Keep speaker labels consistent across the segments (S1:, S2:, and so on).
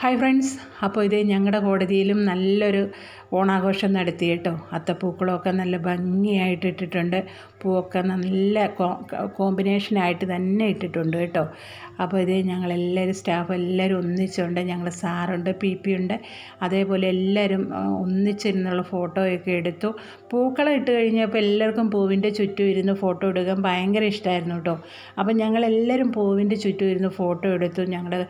S1: Hi friends അപ്പോൾ ഇത് ഞങ്ങളുടെ കോടതിയിലും നല്ലൊരു ഓണാഘോഷം നടത്തി കേട്ടോ. അത്തപ്പൂക്കളൊക്കെ നല്ല ഭംഗിയായിട്ട് ഇട്ടിട്ടുണ്ട്. പൂവൊക്കെ നല്ല കോമ്പിനേഷനായിട്ട് തന്നെ ഇട്ടിട്ടുണ്ട് കേട്ടോ. അപ്പോൾ ഇത് ഞങ്ങളെല്ലാവരും സ്റ്റാഫ് എല്ലാവരും ഒന്നിച്ചുണ്ട്. ഞങ്ങൾ സാറുണ്ട് പി പി ഉണ്ട് അതേപോലെ എല്ലാവരും ഒന്നിച്ചിരുന്നുള്ള ഫോട്ടോയൊക്കെ എടുത്തു. പൂക്കളം ഇട്ട് കഴിഞ്ഞപ്പോൾ എല്ലാവർക്കും പൂവിന്റെ ചുറ്റും ഇരുന്ന് ഫോട്ടോ എടുക്കാൻ ഭയങ്കര ഇഷ്ടമായിരുന്നു കേട്ടോ. അപ്പം ഞങ്ങളെല്ലാവരും പൂവിന്റെ ചുറ്റും ഇരുന്ന് ഫോട്ടോ എടുത്തു. ഞങ്ങളുടെ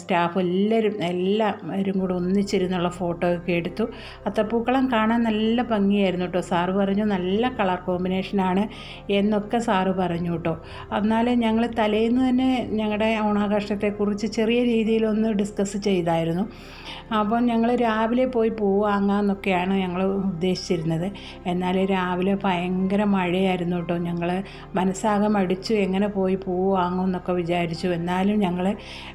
S1: സ്റ്റാഫ് എല്ലാവരും എല്ലാവരും കൂടെ ഒന്നിച്ചിരുന്നുള്ള ഫോട്ടോ ഒക്കെ എടുത്തു. അത്തപ്പൂക്കളം കാണാൻ നല്ല ഭംഗിയായിരുന്നു കേട്ടോ സാറ് പറഞ്ഞു നല്ല കളർ കോമ്പിനേഷനാണ് എന്നൊക്കെ സാറ് പറഞ്ഞു കേട്ടോ എന്നാലും ഞങ്ങൾ തലേന്ന് തന്നെ ഞങ്ങളുടെ ഓണാഘോഷത്തെക്കുറിച്ച് ചെറിയ രീതിയിലൊന്ന് ഡിസ്കസ് ചെയ്തായിരുന്നു. അപ്പം ഞങ്ങൾ രാവിലെ പോയി പൂ വാങ്ങാമെന്നൊക്കെയാണ് ഞങ്ങൾ ഉദ്ദേശിച്ചിരുന്നത്. എന്നാൽ രാവിലെ ഭയങ്കര മഴയായിരുന്നു കേട്ടോ ഞങ്ങൾ മനസ്സാകെ മടിച്ചു എങ്ങനെ പോയി പൂ വാങ്ങുമെന്നൊക്കെ വിചാരിച്ചു. എന്നാലും ഞങ്ങൾ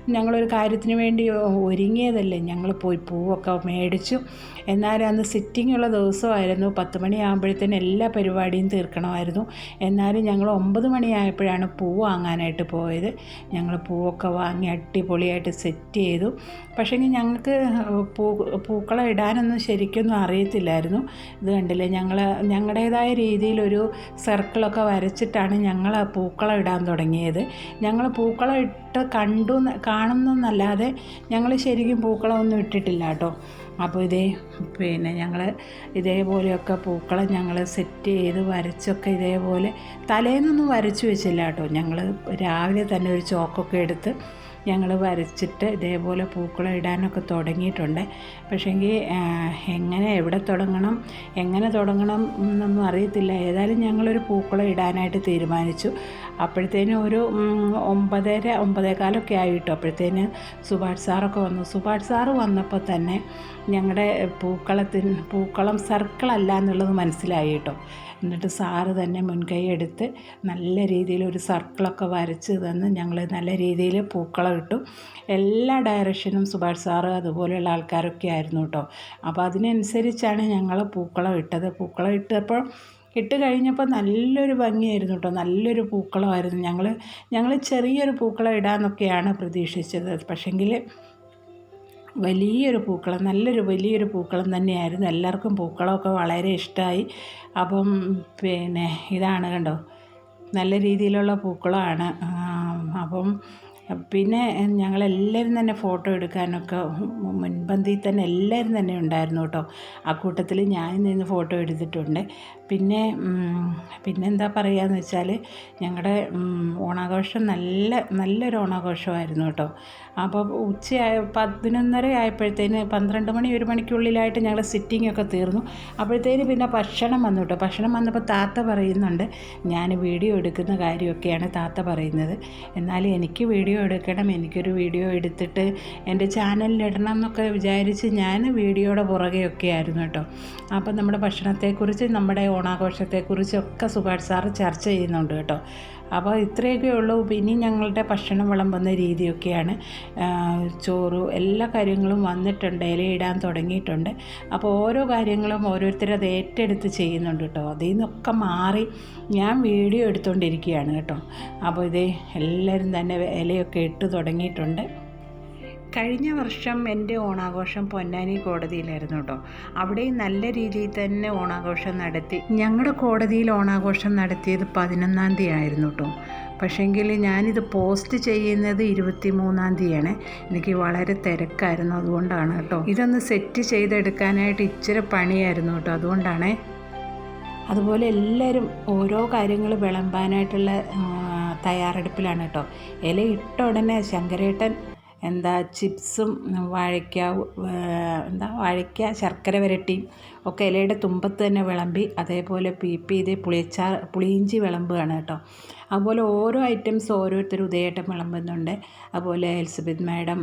S1: ഞങ്ങളൊരു കാര്യത്തിന് വേണ്ടി ഒരുങ്ങിയതല്ലേ. ഞങ്ങൾ പോയി പൂവൊക്കെ മേടിച്ചു. എന്നാലും അന്ന് സിറ്റിംഗ് ഉള്ള ദിവസമായിരുന്നു. പത്ത് മണിയാകുമ്പോഴത്തേന് എല്ലാ പരിപാടിയും തീർക്കണമായിരുന്നു. എന്നാലും ഞങ്ങൾ ഒമ്പത് മണിയായപ്പോഴാണ് പൂ വാങ്ങാനായിട്ട് പോയത്. ഞങ്ങൾ പൂവൊക്കെ വാങ്ങി അടിപൊളിയായിട്ട് സെറ്റ് ചെയ്തു. പക്ഷേങ്കിൽ ഞങ്ങൾക്ക് പൂ പൂക്കളം ഇടാനൊന്നും ശരിക്കൊന്നും അറിയത്തില്ലായിരുന്നു. ഇത് കണ്ടില്ലേ? ഞങ്ങൾ ഞങ്ങളുടേതായ രീതിയിലൊരു സർക്കിളൊക്കെ വരച്ചിട്ടാണ് ഞങ്ങൾ പൂക്കളം ഇടാൻ തുടങ്ങിയത്. ഞങ്ങൾ പൂക്കളം ഇട്ട് കണ്ടു കാണുന്നല്ലാതെ ഞങ്ങൾ ശരിക്കും പൂക്കളമൊന്നും ഇട്ടിട്ടില്ല കേട്ടോ. അപ്പോൾ ഇതേ പിന്നെ ഞങ്ങൾ ഇതേപോലെയൊക്കെ പൂക്കളെ ഞങ്ങൾ സെറ്റ് ചെയ്ത് വരച്ചൊക്കെ ഇതേപോലെ തലേന്നൊന്നും വരച്ചു വെച്ചില്ല കേട്ടോ. ഞങ്ങൾ രാവിലെ തന്നെ ഒരു ചോക്കൊക്കെ എടുത്ത് ഞങ്ങൾ വരച്ചിട്ട് ഇതേപോലെ പൂക്കളം ഇടാനൊക്കെ തുടങ്ങിയിട്ടുണ്ട്. പക്ഷേങ്കിൽ എങ്ങനെ എവിടെ തുടങ്ങണം എങ്ങനെ തുടങ്ങണം എന്നൊന്നും അറിയത്തില്ല. ഏതായാലും ഞങ്ങളൊരു പൂക്കളം ഇടാനായിട്ട് തീരുമാനിച്ചു. അപ്പോഴത്തേനും ഒരു ഒമ്പതര ഒമ്പതേകാലൊക്കെ ആയിട്ടോ. അപ്പോഴത്തേന് സുഭാഷ് സാറൊക്കെ വന്നു. സുഭാഷ് സാറ് വന്നപ്പോൾ തന്നെ ഞങ്ങളുടെ പൂക്കളത്തിന് പൂക്കളം സർക്കിളല്ല എന്നുള്ളത് മനസ്സിലായി കേട്ടോ. എന്നിട്ട് സാറ് തന്നെ മുൻകൈ എടുത്ത് നല്ല രീതിയിൽ ഒരു സർക്കിളൊക്കെ വരച്ച് തന്ന് ഞങ്ങൾ നല്ല രീതിയിൽ പൂക്കളം ഇട്ടു എല്ലാ ഡയറക്ഷനും സുഭാഷ് സാറ് അതുപോലെയുള്ള ആൾക്കാരൊക്കെ ആയിരുന്നു കേട്ടോ അപ്പോൾ അതിനനുസരിച്ചാണ് ഞങ്ങൾ പൂക്കളം ഇട്ടത്. പൂക്കളം ഇട്ടപ്പോൾ ഇട്ട് കഴിഞ്ഞപ്പോൾ നല്ലൊരു ഭംഗിയായിരുന്നു കേട്ടോ നല്ലൊരു പൂക്കളമായിരുന്നു. ഞങ്ങൾ ഞങ്ങൾ ചെറിയൊരു പൂക്കളം ഇടാമെന്നൊക്കെയാണ് പ്രതീക്ഷിച്ചത്. പക്ഷെങ്കിൽ വലിയൊരു പൂക്കളം നല്ലൊരു വലിയൊരു പൂക്കളം തന്നെയായിരുന്നു. എല്ലാവർക്കും പൂക്കളമൊക്കെ വളരെ ഇഷ്ടമായി അപ്പം പിന്നെ ഇതാണ് കണ്ടോ? നല്ല രീതിയിലുള്ള പൂക്കളമാണ്. അപ്പം പിന്നെ ഞങ്ങളെല്ലാവരും തന്നെ ഫോട്ടോ എടുക്കാനൊക്കെ മുൻപന്തിയിൽ തന്നെ എല്ലാവരും തന്നെ ഉണ്ടായിരുന്നു കേട്ടോ. ആ കൂട്ടത്തിൽ ഞാൻ നിന്ന് ഫോട്ടോ എടുത്തിട്ടുണ്ട്. പിന്നെ പിന്നെന്താ പറയുകയെന്ന് വെച്ചാൽ ഞങ്ങളുടെ ഓണാഘോഷം നല്ല നല്ലൊരു ഓണാഘോഷമായിരുന്നു കേട്ടോ. അപ്പോൾ ഉച്ചയായ പതിനൊന്നര ആയപ്പോഴത്തേന് പന്ത്രണ്ട് മണി ഒരു മണിക്കുള്ളിലായിട്ട് ഞങ്ങൾ സിറ്റിംഗ് ഒക്കെ തീർന്നു. അപ്പോഴത്തേന് പിന്നെ ഭക്ഷണം വന്നു കേട്ടോ. ഭക്ഷണം വന്നപ്പോൾ താത്ത പറയുന്നുണ്ട് ഞാൻ വീഡിയോ എടുക്കുന്ന കാര്യമൊക്കെയാണ് താത്ത പറയുന്നത്. എന്നാൽ എനിക്ക് വീഡിയോ എടുക്കണം എനിക്കൊരു വീഡിയോ എടുത്തിട്ട് എന്റെ ചാനലിലിടണം എന്നൊക്കെ വിചാരിച്ച് ഞാൻ വീഡിയോയുടെ പുറകെയൊക്കെ ആയിരുന്നു കേട്ടോ. അപ്പോൾ നമ്മുടെ ഭക്ഷണത്തെക്കുറിച്ച് നമ്മുടെ ഓണാഘോഷത്തെക്കുറിച്ചൊക്കെ സുഭാഷ് സാറ് ചർച്ച ചെയ്യുന്നുണ്ട് കേട്ടോ. അപ്പോൾ ഇത്രയൊക്കെ ഉള്ളൂ. പിന്നെ ഞങ്ങളുടെ ഭക്ഷണം വിളമ്പുന്ന രീതിയൊക്കെയാണ്. ചോറ് എല്ലാ കാര്യങ്ങളും വന്നിട്ടുണ്ട്. ഇലയിടാൻ തുടങ്ങിയിട്ടുണ്ട്. അപ്പോൾ ഓരോ കാര്യങ്ങളും ഓരോരുത്തർ അത് ഏറ്റെടുത്ത് ചെയ്യുന്നുണ്ട് കേട്ടോ. അതിൽ നിന്നൊക്കെ മാറി ഞാൻ വീഡിയോ എടുത്തുകൊണ്ടിരിക്കുകയാണ് കേട്ടോ. അപ്പോൾ ഇതേ എല്ലാവരും തന്നെ ഇലയൊക്കെ ഇട്ട് തുടങ്ങിയിട്ടുണ്ട്. കഴിഞ്ഞ വർഷം എന്റെ ഓണാഘോഷം പൊന്നാനി കോടതിയിലായിരുന്നു കേട്ടോ. അവിടെ നല്ല രീതിയിൽ തന്നെ ഓണാഘോഷം നടത്തി. ഞങ്ങളുടെ കോടതിയിൽ ഓണാഘോഷം നടത്തിയത് പതിനൊന്നാം തീയതി ആയിരുന്നു കേട്ടോ. പക്ഷേങ്കിൽ ഞാനിത് പോസ്റ്റ് ചെയ്യുന്നത് ഇരുപത്തി മൂന്നാം തീയതിയാണ്. എനിക്ക് വളരെ തിരക്കായിരുന്നു അതുകൊണ്ടാണ് കേട്ടോ. ഇതൊന്ന് സെറ്റ് ചെയ്തെടുക്കാനായിട്ട് ഇച്ചിരി പണിയായിരുന്നു കേട്ടോ അതുകൊണ്ടാണ്. അതുപോലെ എല്ലാവരും ഓരോ കാര്യങ്ങൾ വിളമ്പാനായിട്ടുള്ള തയ്യാറെടുപ്പിലാണ് കേട്ടോ. ഇല ഇട്ട ഉടനെ ശങ്കരേട്ടൻ എന്താ ചിപ്സും വാഴയ്ക്ക എന്താ വാഴയ്ക്ക ശർക്കര വരട്ടിയും ഒക്കെ ഇലയുടെ തുമ്പത്ത് തന്നെ വിളമ്പി അതേപോലെ പി പി ഇത് പുളിയച്ചാർ പുളിയിഞ്ചി വിളമ്പുകയാണ് കേട്ടോ. അതുപോലെ ഓരോ ഐറ്റംസ് ഓരോരുത്തർ ഉദയേട്ടം വിളമ്പുന്നുണ്ട്. അതുപോലെ എലിസബത്ത് മാഡം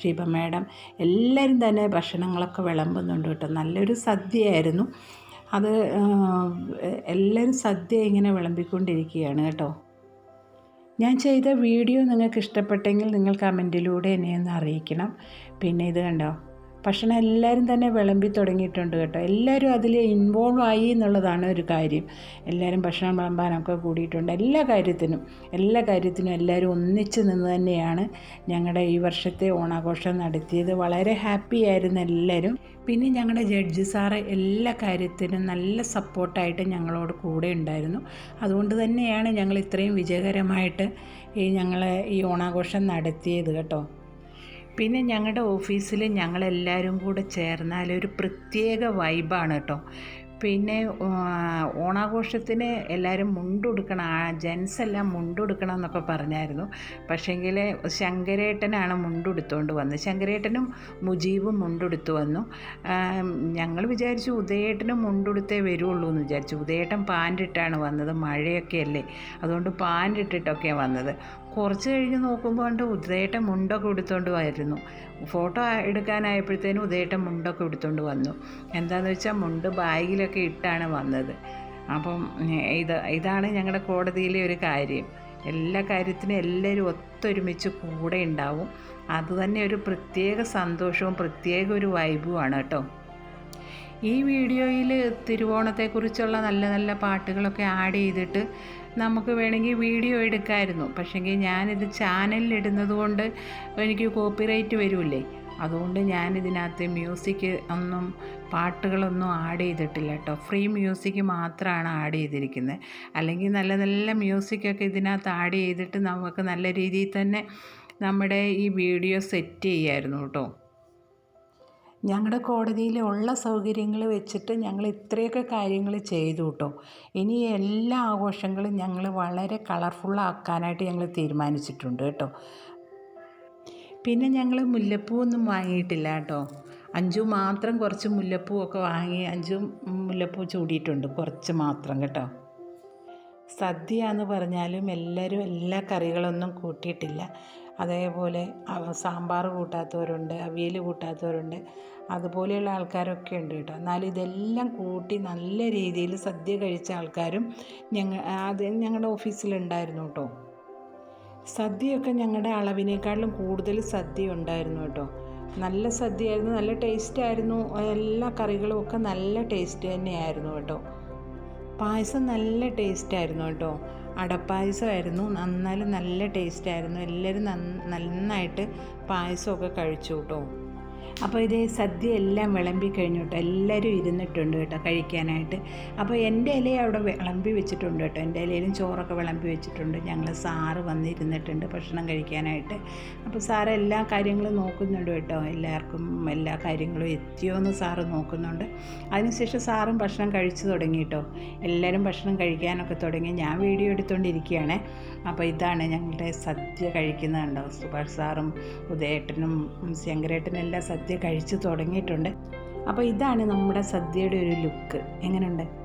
S1: ഷീബ മാഡം എല്ലാവരും തന്നെ ഭക്ഷണങ്ങളൊക്കെ വിളമ്പുന്നുണ്ട് കേട്ടോ. നല്ലൊരു സദ്യയായിരുന്നു. അത് എല്ലാവരും സദ്യ ഇങ്ങനെ വിളമ്പിക്കൊണ്ടിരിക്കുകയാണ് കേട്ടോ. ഞാൻ ചെയ്ത വീഡിയോ നിങ്ങൾക്ക് ഇഷ്ടപ്പെട്ടെങ്കിൽ നിങ്ങൾ കമന്റിലൂടെ എന്നെ ഒന്ന് അറിയിക്കണം. പിന്നെ ഇത് കണ്ടോ? ഭക്ഷണം എല്ലാവരും തന്നെ വിളമ്പി തുടങ്ങിയിട്ടുണ്ട് കേട്ടോ. എല്ലാവരും അതിൽ ഇൻവോൾവ് ആയി എന്നുള്ളതാണ് ഒരു കാര്യം. എല്ലാവരും ഭക്ഷണം വിളമ്പാനൊക്കെ കൂടിയിട്ടുണ്ട്. എല്ലാ കാര്യത്തിനും എല്ലാ കാര്യത്തിനും എല്ലാവരും ഒന്നിച്ച് നിന്ന് തന്നെയാണ് ഞങ്ങളുടെ ഈ വർഷത്തെ ഓണാഘോഷം നടത്തിയത്. വളരെ ഹാപ്പി ആയിരുന്നു എല്ലാവരും. പിന്നെ ഞങ്ങളുടെ ജഡ്ജി സാറ് എല്ലാ കാര്യത്തിനും നല്ല സപ്പോർട്ടായിട്ട് ഞങ്ങളോട് കൂടെ ഉണ്ടായിരുന്നു. അതുകൊണ്ട് തന്നെയാണ് ഞങ്ങൾ ഇത്രയും വിജയകരമായിട്ട് ഈ ഞങ്ങൾ ഈ ഓണാഘോഷം നടത്തിയത് കേട്ടോ. പിന്നെ ഞങ്ങളുടെ ഓഫീസിൽ ഞങ്ങളെല്ലാവരും കൂടെ ചേർന്നാൽ ഒരു പ്രത്യേക വൈബാണ് കേട്ടോ പിന്നെ ഓണാഘോഷത്തിന് എല്ലാവരും മുണ്ടുടുക്കണം ആ ജെൻസ് എല്ലാം മുണ്ടുടുക്കണം എന്നൊക്കെ പറഞ്ഞായിരുന്നു. പക്ഷേങ്കിൽ ശങ്കരേട്ടനാണ് മുണ്ടുടുത്തുകൊണ്ട് വന്നത് ശങ്കരേട്ടനും മുജീബും മുണ്ടുടുത്ത് വന്നു. ഞങ്ങൾ വിചാരിച്ചു ഉദയേട്ടനും മുണ്ടുടുത്തേ വരുള്ളൂ എന്ന് വിചാരിച്ചു. ഉദയേട്ടൻ പാന്റിട്ടാണ് വന്നത് മഴയൊക്കെ അല്ലേ? അതുകൊണ്ട് പാന്റിട്ടിട്ടൊക്കെയാണ് വന്നത്. കുറച്ച് കഴിഞ്ഞ് നോക്കുമ്പോൾ കണ്ട് ഉദയേട്ടൻ മുണ്ടൊക്കെ എടുത്തുകൊണ്ട് വരുന്നു. ഫോട്ടോ എടുക്കാനായപ്പോഴത്തേനും ഉദയേട്ടൻ മുണ്ടൊക്കെ എടുത്തുകൊണ്ട് വന്നു. എന്താണെന്ന് വെച്ചാൽ മുണ്ട് ബാഗിലൊക്കെ ഇട്ടാണ് വന്നത്. അപ്പം ഇത് ഇതാണ് ഞങ്ങളുടെ കോടതിയിലെ ഒരു കാര്യം. എല്ലാ കാര്യത്തിനും എല്ലാവരും ഒത്തൊരുമിച്ച് കൂടെ ഉണ്ടാവും അതുതന്നെ ഒരു പ്രത്യേക സന്തോഷവും പ്രത്യേക ഒരു വൈബുമാണ് കേട്ടോ. ഈ വീഡിയോയിൽ തിരുവോണത്തെക്കുറിച്ചുള്ള നല്ല നല്ല പാട്ടുകളൊക്കെ ആഡ് ചെയ്തിട്ട് നമുക്ക് വേണമെങ്കിൽ വീഡിയോ എടുക്കാമായിരുന്നു പക്ഷേങ്കിൽ ഞാനിത് ചാനലിലിടുന്നത് കൊണ്ട് എനിക്ക് കോപ്പിറൈറ്റ് വരില്ലേ? അതുകൊണ്ട് ഞാനിതിനകത്ത് മ്യൂസിക് ഒന്നും പാട്ടുകളൊന്നും ആഡ് ചെയ്തിട്ടില്ല കേട്ടോ. ഫ്രീ മ്യൂസിക് മാത്രമാണ് ആഡ് ചെയ്തിരിക്കുന്നത് അല്ലെങ്കിൽ നല്ല നല്ല മ്യൂസിക്കൊക്കെ ഇതിനകത്ത് ആഡ് ചെയ്തിട്ട് നമുക്ക് നല്ല രീതിയിൽ തന്നെ നമ്മുടെ ഈ വീഡിയോ സെറ്റ് ചെയ്യായിരുന്നു കേട്ടോ. ഞങ്ങളുടെ കോടതിയിൽ ഉള്ള സൗകര്യങ്ങൾ വെച്ചിട്ട് ഞങ്ങൾ ഇത്രയൊക്കെ കാര്യങ്ങൾ ചെയ്തു കേട്ടോ ഇനി എല്ലാ ആഘോഷങ്ങളും ഞങ്ങൾ വളരെ കളർഫുള്ളാക്കാനായിട്ട് ഞങ്ങൾ തീരുമാനിച്ചിട്ടുണ്ട് കേട്ടോ പിന്നെ ഞങ്ങൾ മുല്ലപ്പൂ ഒന്നും വാങ്ങിയിട്ടില്ല കേട്ടോ അഞ്ചു മാത്രം കുറച്ച് മുല്ലപ്പൂ ഒക്കെ വാങ്ങി അഞ്ചു മുല്ലപ്പൂ ചൂടിയിട്ടുണ്ട് കുറച്ച് മാത്രം കേട്ടോ. സദ്യ എന്ന് പറഞ്ഞാലും എല്ലാവരും എല്ലാ കറികളൊന്നും കൂട്ടിയിട്ടില്ല. അതേപോലെ സാമ്പാർ കൂട്ടാത്തവരുണ്ട് അവിയൽ കൂട്ടാത്തവരുണ്ട്. അതുപോലെയുള്ള ആൾക്കാരൊക്കെ ഉണ്ട് കേട്ടോ. എന്നാലും ഇതെല്ലാം കൂട്ടി നല്ല രീതിയിൽ സദ്യ കഴിച്ച ആൾക്കാരും ഞങ്ങൾ അത് ഞങ്ങളുടെ ഓഫീസിലുണ്ടായിരുന്നു കേട്ടോ. സദ്യയൊക്കെ ഞങ്ങളുടെ അളവിനേക്കാളും കൂടുതൽ സദ്യ ഉണ്ടായിരുന്നു കേട്ടോ. നല്ല സദ്യയായിരുന്നു നല്ല ടേസ്റ്റായിരുന്നു എല്ലാ കറികളും ഒക്കെ നല്ല ടേസ്റ്റ് തന്നെയായിരുന്നു കേട്ടോ. പായസം നല്ല ടേസ്റ്റ് ആയിരുന്നു കേട്ടോ. അടപ്പായസമായിരുന്നു. എന്നാലും നല്ല ടേസ്റ്റ് ആയിരുന്നു. എല്ലാവരും നന്ന- നന്നായിട്ട് പായസമൊക്കെ കഴിച്ചു കേട്ടോ. അപ്പോൾ ഇത് സദ്യ എല്ലാം വിളമ്പി കഴിഞ്ഞു കേട്ടോ എല്ലാവരും ഇരുന്നിട്ടുണ്ട് കേട്ടോ കഴിക്കാനായിട്ട്. അപ്പോൾ എന്റെ ഇല അവിടെ വിളമ്പി വെച്ചിട്ടുണ്ട് കേട്ടോ. എന്റെ ഇലയിലും ചോറൊക്കെ വിളമ്പി വെച്ചിട്ടുണ്ട്. ഞങ്ങൾ സാറ് വന്നിരുന്നിട്ടുണ്ട് ഭക്ഷണം കഴിക്കാനായിട്ട്. അപ്പോൾ സാറ് എല്ലാ കാര്യങ്ങളും നോക്കുന്നുണ്ട് കേട്ടോ. എല്ലാവർക്കും എല്ലാ കാര്യങ്ങളും എത്തിയോ എന്ന് സാറ് നോക്കുന്നുണ്ട്. അതിനുശേഷം സാറും ഭക്ഷണം കഴിച്ചു തുടങ്ങി കേട്ടോ. എല്ലാവരും ഭക്ഷണം കഴിക്കാനൊക്കെ തുടങ്ങി. ഞാൻ വീഡിയോ എടുത്തുകൊണ്ടിരിക്കുകയാണ് അപ്പോൾ ഇതാണ് ഞങ്ങളുടെ സദ്യ കഴിക്കുന്നത് കണ്ടോ? സുഭാഷ് സാറും ഉദയേട്ടനും ശങ്കരേട്ടനും എല്ലാം സദ്യ കഴിച്ചു തുടങ്ങിയിട്ടുണ്ട്. അപ്പോൾ ഇതാണ് നമ്മുടെ സദ്യയുടെ ഒരു ലുക്ക്. എങ്ങനെയുണ്ട്?